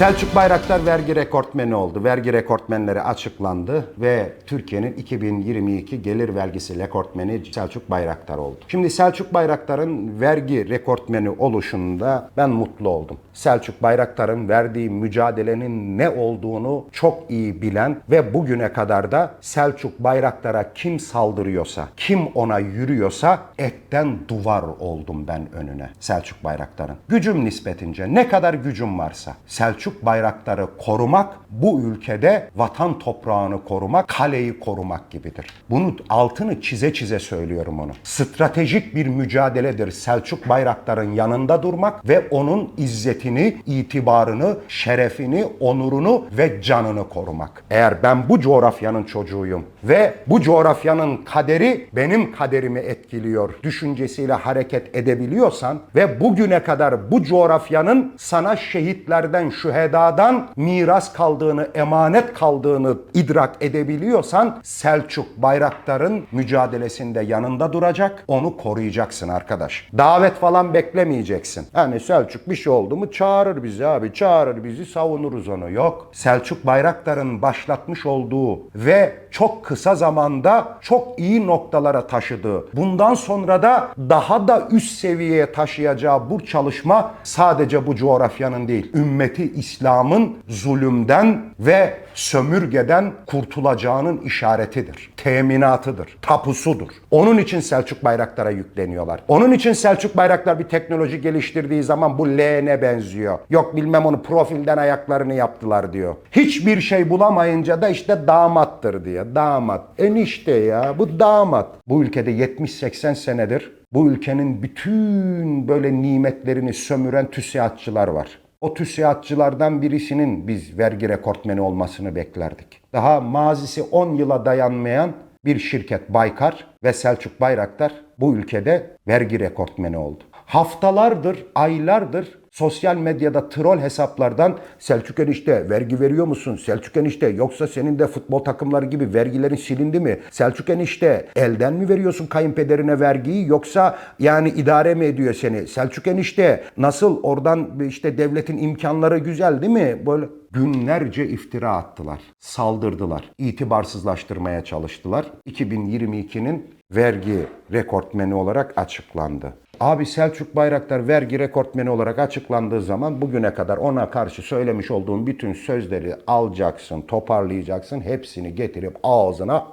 Selçuk Bayraktar vergi rekortmeni oldu. Vergi rekortmenleri açıklandı ve Türkiye'nin 2022 gelir vergisi rekortmeni Selçuk Bayraktar oldu. Şimdi Selçuk Bayraktar'ın vergi rekortmeni oluşunda ben mutlu oldum. Selçuk Bayraktar'ın verdiği mücadelenin ne olduğunu çok iyi bilen ve bugüne kadar da Selçuk Bayraktar'a kim saldırıyorsa, kim ona yürüyorsa etten duvar oldum ben önüne Selçuk Bayraktar'ın. Gücüm nispetince ne kadar gücüm varsa Selçuk Bayraktar'ı korumak bu ülkede vatan toprağını korumak, kaleyi korumak gibidir. Bunu altını çize çize söylüyorum onu. Stratejik bir mücadeledir Selçuk Bayraktar'ın yanında durmak ve onun izzetini, itibarını, şerefini, onurunu ve canını korumak. Eğer ben bu coğrafyanın çocuğuyum ve bu coğrafyanın kaderi benim kaderimi etkiliyor düşüncesiyle hareket edebiliyorsan ve bugüne kadar bu coğrafyanın sana şehitlerden, şühedadan miras kaldığını, emanet kaldığını idrak edebiliyorsan Selçuk Bayraktar'ın mücadelesinde yanında duracak, onu koruyacaksın arkadaş. Davet falan beklemeyeceksin. Yani Selçuk bir şey oldu mu çağırır bizi abi, çağırır bizi savunuruz onu. Yok. Selçuk Bayraktar'ın başlatmış olduğu ve çok kısa zamanda çok iyi noktalara taşıdığı, bundan sonra da daha da üst seviyeye taşıyacağı bu çalışma sadece bu coğrafyanın değil, ümmeti İslam'ın zulümden ve sömürgeden kurtulacağının işaretidir. Teminatıdır, tapusudur. Onun için Selçuk Bayraktar'a yükleniyorlar. Onun için Selçuk Bayraktar bir teknoloji geliştirdiği zaman bu leğene benziyor. Yok bilmem onu profilden ayaklarını yaptılar diyor. Hiçbir şey bulamayınca da işte damattır diyor. Damat. Enişte ya bu damat. Bu ülkede 70-80 senedir bu ülkenin bütün böyle nimetlerini sömüren TÜSİAD'çılar var. O TÜSİAD'çılardan birisinin biz vergi rekortmeni olmasını beklerdik. Daha mazisi 10 yıla dayanmayan bir şirket Baykar ve Selçuk Bayraktar bu ülkede vergi rekortmeni oldu. Haftalardır, aylardır sosyal medyada troll hesaplardan Selçuk enişte vergi veriyor musun? Selçuk enişte yoksa senin de futbol takımları gibi vergilerin silindi mi? Selçuk enişte elden mi veriyorsun kayınpederine vergiyi yoksa yani idare mi ediyor seni? Selçuk enişte nasıl oradan işte devletin imkanları güzel değil mi? Böyle günlerce iftira attılar. Saldırdılar. itibarsızlaştırmaya çalıştılar. 2022'nin vergi rekortmeni olarak açıklandı. Abi Selçuk Bayraktar vergi rekortmeni olarak açıklandığı zaman bugüne kadar ona karşı söylemiş olduğun bütün sözleri alacaksın, toparlayacaksın, hepsini getirip ağzına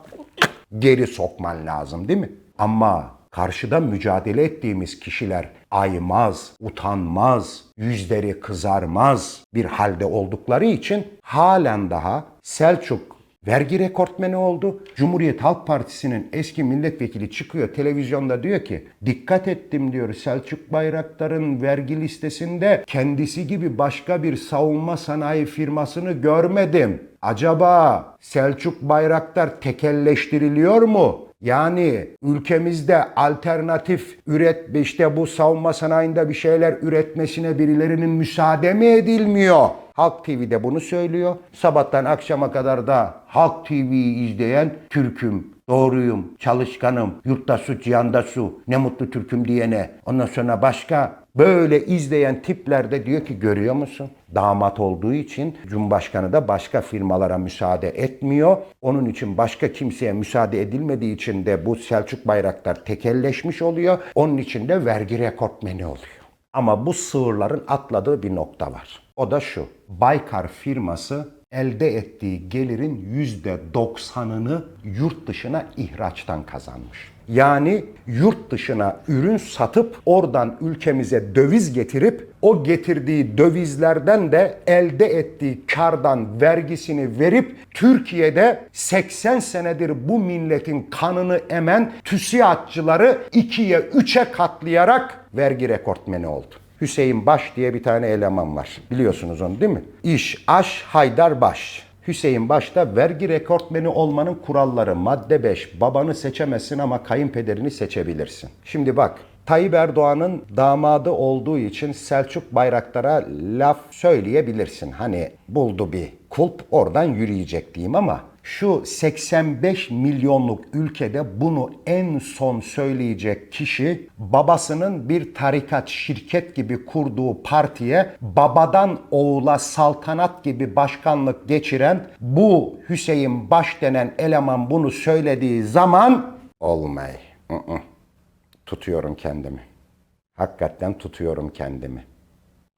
geri sokman lazım değil mi? Ama karşıda mücadele ettiğimiz kişiler aymaz, utanmaz, yüzleri kızarmaz bir halde oldukları için halen daha Selçuk vergi rekortmeni oldu. Cumhuriyet Halk Partisi'nin eski milletvekili çıkıyor televizyonda diyor ki dikkat ettim diyor Selçuk Bayraktar'ın vergi listesinde kendisi gibi başka bir savunma sanayi firmasını görmedim. Acaba Selçuk Bayraktar tekelleştiriliyor mu? Yani ülkemizde alternatif üret işte bu savunma sanayinde bir şeyler üretmesine birilerinin müsaade mi edilmiyor? Halk TV'de bunu söylüyor. Sabahtan akşama kadar da Halk TV'yi izleyen Türk'üm, doğruyum, çalışkanım, yurtta su, cihanda su, ne mutlu Türk'üm diyene. Ondan sonra başka böyle izleyen tipler de diyor ki görüyor musun? Damat olduğu için Cumhurbaşkanı da başka firmalara müsaade etmiyor. Onun için başka kimseye müsaade edilmediği için de bu Selçuk Bayraktar tekelleşmiş oluyor. Onun için de vergi rekortmeni oluyor. Ama bu sığırların atladığı bir nokta var. O da şu. Baykar firması elde ettiği gelirin %90'ını yurt dışına ihraçtan kazanmış. Yani yurt dışına ürün satıp oradan ülkemize döviz getirip o getirdiği dövizlerden de elde ettiği kardan vergisini verip Türkiye'de 80 senedir bu milletin kanını emen TÜSİAD'cıları ikiye üçe katlayarak vergi rekortmeni oldu. Hüseyin Baş diye bir tane eleman var. Biliyorsunuz onu değil mi? İş, aş, Haydar Baş. Hüseyin Baş'ta vergi rekortmeni olmanın kuralları madde 5. Babanı seçemezsin ama kayınpederini seçebilirsin. Şimdi bak Tayyip Erdoğan'ın damadı olduğu için Selçuk Bayraktar'a laf söyleyebilirsin. Hani buldu bir kulp oradan yürüyecek diyeyim ama Şu 85 milyonluk ülkede bunu en son söyleyecek kişi babasının bir tarikat şirket gibi kurduğu partiye babadan oğula saltanat gibi başkanlık geçiren bu Hüseyin Baş denen eleman bunu söylediği zaman olmay. ı-ı. Tutuyorum kendimi. Hakikaten tutuyorum kendimi.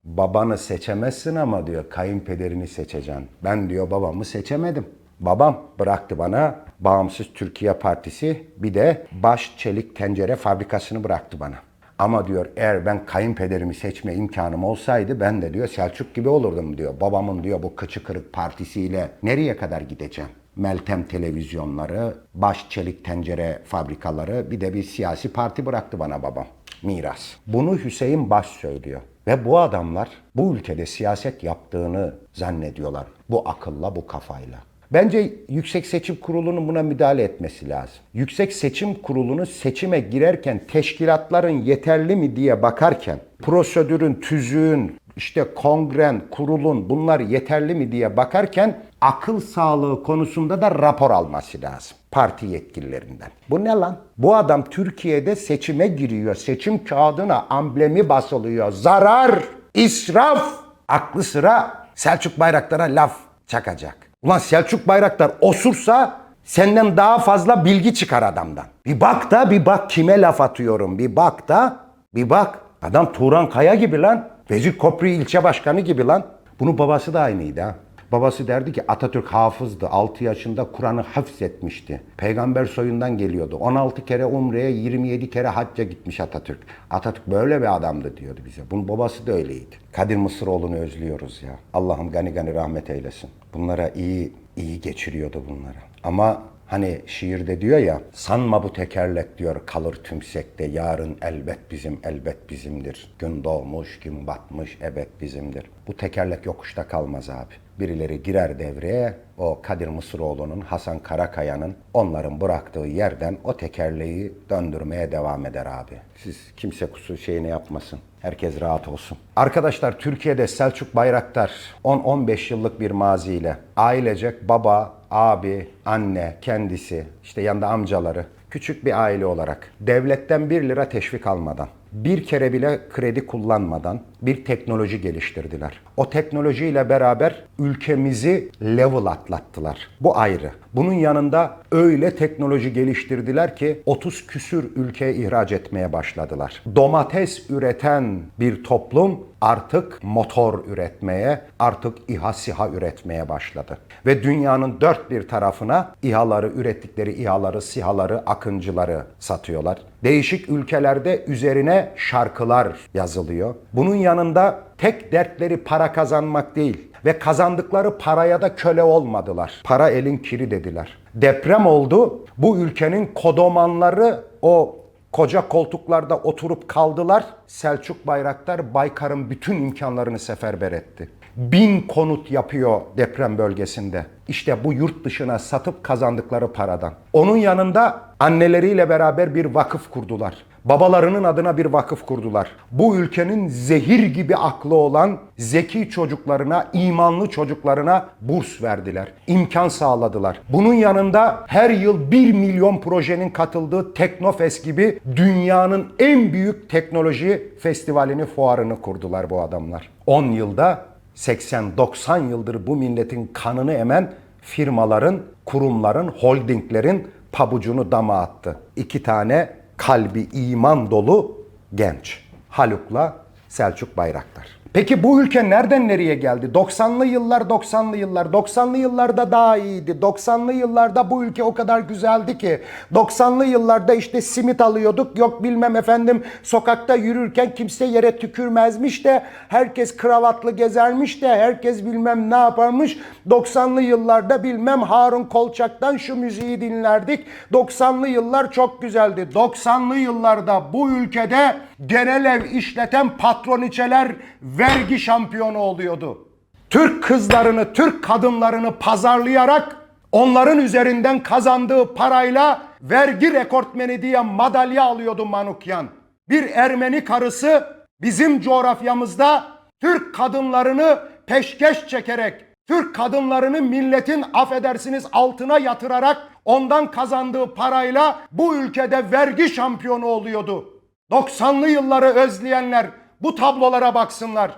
Babanı seçemezsin ama diyor kayınpederini seçeceksin. Ben diyor babamı seçemedim. Babam bıraktı bana Bağımsız Türkiye Partisi bir de Baş Çelik Tencere Fabrikası'nı bıraktı bana. Ama diyor eğer ben kayınpederimi seçme imkanım olsaydı ben de diyor Selçuk gibi olurdum diyor. Babamın diyor bu kıçı kırık partisiyle nereye kadar gideceğim? Meltem televizyonları, baş çelik tencere fabrikaları bir de bir siyasi parti bıraktı bana babam. Miras. Bunu Hüseyin Baş söylüyor. Ve bu adamlar bu ülkede siyaset yaptığını zannediyorlar. Bu akılla, bu kafayla. Bence Yüksek Seçim Kurulu'nun buna müdahale etmesi lazım. Yüksek Seçim Kurulu'nu seçime girerken teşkilatların yeterli mi diye bakarken, prosedürün, tüzüğün, işte kongren, kurulun bunlar yeterli mi diye bakarken akıl sağlığı konusunda da rapor alması lazım parti yetkililerinden. Bu ne lan? Bu adam Türkiye'de seçime giriyor. Seçim kağıdına amblemi basılıyor. Zarar, israf. Aklı sıra Selçuk Bayraktar'a laf çakacak. Ulan Selçuk Bayraktar osursa senden daha fazla bilgi çıkar adamdan. Bir bak da bir bak kime laf atıyorum. Bir bak da bir bak. Adam Turan Kaya gibi lan. Vezir Kopri ilçe başkanı gibi lan. Bunun babası da aynıydı ha. Babası derdi ki Atatürk hafızdı. 6 yaşında Kur'an'ı hafzetmişti. Peygamber soyundan geliyordu. 16 kere Umre'ye 27 kere hacca gitmiş Atatürk. Atatürk böyle bir adamdı diyordu bize. Bunun babası da öyleydi. Kadir Mısıroğlu'nu özlüyoruz ya. Allah'ım gani gani rahmet eylesin. Bunlara iyi iyi geçiriyordu bunları. Ama Hani şiirde diyor ya sanma bu tekerlek diyor kalır tümsekte yarın elbet bizim elbet bizimdir. Gün doğmuş gün batmış ebed bizimdir. Bu tekerlek yokuşta kalmaz abi. Birileri girer devreye o Kadir Mısıroğlu'nun Hasan Karakaya'nın onların bıraktığı yerden o tekerleği döndürmeye devam eder abi. Siz kimse kusur şeyini yapmasın. Herkes rahat olsun. Arkadaşlar Türkiye'de Selçuk Bayraktar 10-15 yıllık bir maziyle ailecek baba, abi, anne, kendisi, işte yanında amcaları küçük bir aile olarak devletten 1 lira teşvik almadan bir kere bile kredi kullanmadan bir teknoloji geliştirdiler. O teknolojiyle beraber ülkemizi level atlattılar. Bu ayrı. Bunun yanında öyle teknoloji geliştirdiler ki 30 küsür ülkeye ihraç etmeye başladılar. Domates üreten bir toplum artık motor üretmeye, artık İHA SİHA üretmeye başladı. Ve dünyanın dört bir tarafına İHA'ları, ürettikleri İHA'ları, SİHA'ları, akıncıları satıyorlar. Değişik ülkelerde üzerine şarkılar yazılıyor. Bunun yanında tek dertleri para kazanmak değil ve kazandıkları paraya da köle olmadılar. Para elin kiri dediler. Deprem oldu. Bu ülkenin kodomanları o koca koltuklarda oturup kaldılar. Selçuk Bayraktar Baykar'ın bütün imkanlarını seferber etti. Bin konut yapıyor deprem bölgesinde. İşte bu yurt dışına satıp kazandıkları paradan. Onun yanında anneleriyle beraber bir vakıf kurdular. Babalarının adına bir vakıf kurdular. Bu ülkenin zehir gibi aklı olan zeki çocuklarına, imanlı çocuklarına burs verdiler. İmkan sağladılar. Bunun yanında her yıl 1 milyon projenin katıldığı Teknofest gibi dünyanın en büyük teknoloji festivalini, fuarını kurdular bu adamlar. 10 yılda 80-90 yıldır bu milletin kanını emen firmaların, kurumların, holdinglerin pabucunu dama attı. İki tane kalbi iman dolu genç. Haluk'la Selçuk Bayraktar. Peki bu ülke nereden nereye geldi? 90'lı yıllar 90'lı yıllar. 90'lı yıllarda daha iyiydi. 90'lı yıllarda bu ülke o kadar güzeldi ki. 90'lı yıllarda işte simit alıyorduk. Yok bilmem efendim sokakta yürürken kimse yere tükürmezmiş de herkes kravatlı gezermiş de herkes bilmem ne yaparmış. 90'lı yıllarda bilmem Harun Kolçak'tan şu müziği dinlerdik. 90'lı yıllar çok güzeldi. 90'lı yıllarda bu ülkede genel ev işleten patroniçeler vergi şampiyonu oluyordu. Türk kızlarını, Türk kadınlarını pazarlayarak onların üzerinden kazandığı parayla vergi rekortmeni diye madalya alıyordu Manukyan. Bir Ermeni karısı bizim coğrafyamızda Türk kadınlarını peşkeş çekerek Türk kadınlarını milletin affedersiniz altına yatırarak ondan kazandığı parayla bu ülkede vergi şampiyonu oluyordu. 90'lı yılları özleyenler bu tablolara baksınlar.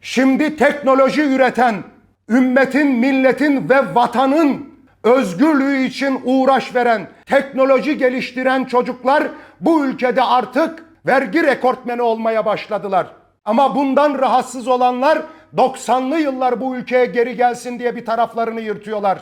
Şimdi teknoloji üreten, ümmetin, milletin ve vatanın özgürlüğü için uğraş veren, teknoloji geliştiren çocuklar bu ülkede artık vergi rekortmeni olmaya başladılar. Ama bundan rahatsız olanlar 90'lı yıllar bu ülkeye geri gelsin diye bir taraflarını yırtıyorlar.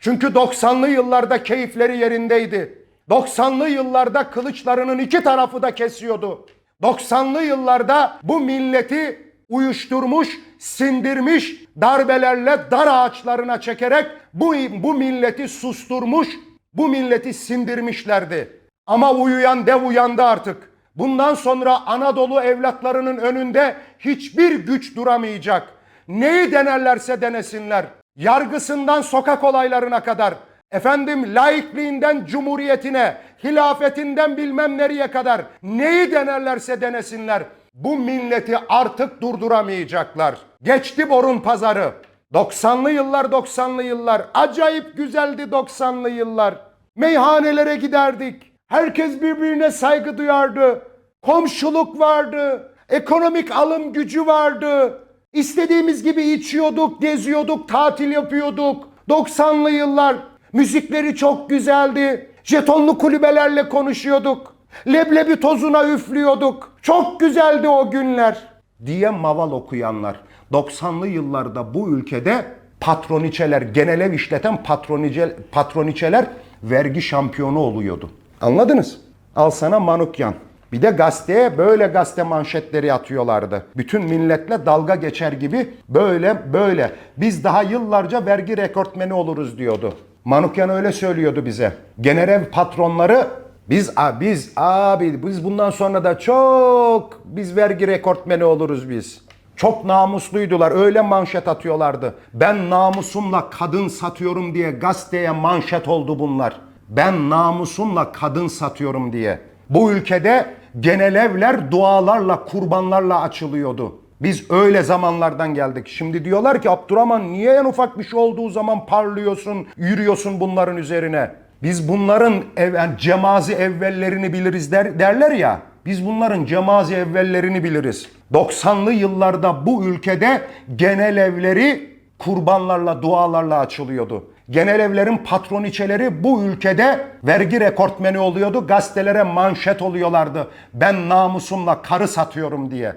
Çünkü 90'lı yıllarda keyifleri yerindeydi. 90'lı yıllarda kılıçlarının iki tarafı da kesiyordu. 90'lı yıllarda bu milleti uyuşturmuş, sindirmiş, darbelerle dar ağaçlarına çekerek bu, bu milleti susturmuş, bu milleti sindirmişlerdi. Ama uyuyan dev uyandı artık. Bundan sonra Anadolu evlatlarının önünde hiçbir güç duramayacak. Neyi denerlerse denesinler. Yargısından sokak olaylarına kadar, efendim laikliğinden cumhuriyetine, hilafetinden bilmem nereye kadar neyi denerlerse denesinler. Bu milleti artık durduramayacaklar. Geçti borun pazarı. 90'lı yıllar 90'lı yıllar. Acayip güzeldi 90'lı yıllar. Meyhanelere giderdik. Herkes birbirine saygı duyardı. Komşuluk vardı. Ekonomik alım gücü vardı. İstediğimiz gibi içiyorduk, geziyorduk, tatil yapıyorduk. 90'lı yıllar. Müzikleri çok güzeldi. Jetonlu kulübelerle konuşuyorduk. Leblebi tozuna üflüyorduk. Çok güzeldi o günler. Diye maval okuyanlar. 90'lı yıllarda bu ülkede patroniçeler, genel ev işleten patronice, patroniçeler vergi şampiyonu oluyordu. Anladınız? Al sana manukyan. Bir de gazeteye böyle gazete manşetleri atıyorlardı. Bütün milletle dalga geçer gibi böyle böyle. Biz daha yıllarca vergi rekortmeni oluruz diyordu. Manukyan öyle söylüyordu bize. Genel ev patronları biz a, biz abi biz bundan sonra da çok biz vergi rekortmeni oluruz biz. Çok namusluydular. Öyle manşet atıyorlardı. Ben namusumla kadın satıyorum diye gazeteye manşet oldu bunlar. Ben namusumla kadın satıyorum diye. Bu ülkede genel evler dualarla, kurbanlarla açılıyordu. Biz öyle zamanlardan geldik. Şimdi diyorlar ki Abdurrahman niye en ufak bir şey olduğu zaman parlıyorsun, yürüyorsun bunların üzerine? Biz bunların ev, yani cemazi evvellerini biliriz der, derler ya. Biz bunların cemazi evvellerini biliriz. 90'lı yıllarda bu ülkede genel evleri kurbanlarla, dualarla açılıyordu. Genel evlerin patroniçeleri bu ülkede vergi rekortmeni oluyordu. Gazetelere manşet oluyorlardı. Ben namusumla karı satıyorum diye.